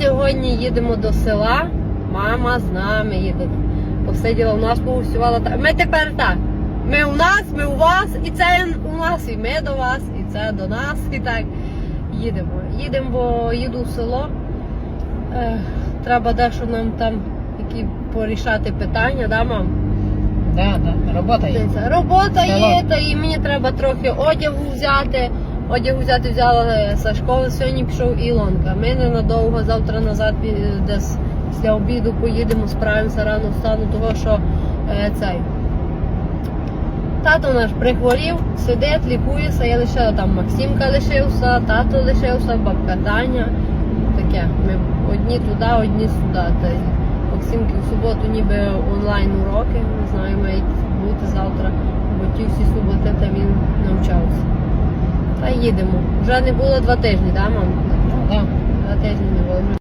сьогодні їдемо до села. Мама з нами їде. Посиділа у нас, погусювала. Ми тепер так. Ми у нас, ми у вас, і це у нас, і ми до вас, і це до нас. І так їдемо. Їдемо, бо їду в село. Ех, треба дещо нам там які порішати питання, да, мам? Да, да, робота є. Робота Село. є, та і мені треба трохи одягу взяти. Одягу взяти взяла е, Сашко, сьогодні пішов Ілонка. Ми ненадовго завтра назад десь після обіду поїдемо, справимося рано встану, того що е, цей. Тато наш прихворів, сидить, лікується, я лише там Максимка лишився, тато лишився, бабка Таня. Таке. Ми одні туди, одні сюди. Максимки в суботу ніби онлайн уроки, не знаю, мають бути завтра, бо ті всі суботи та він навчався. Та їдемо. Вже не було два тижні, так, мам?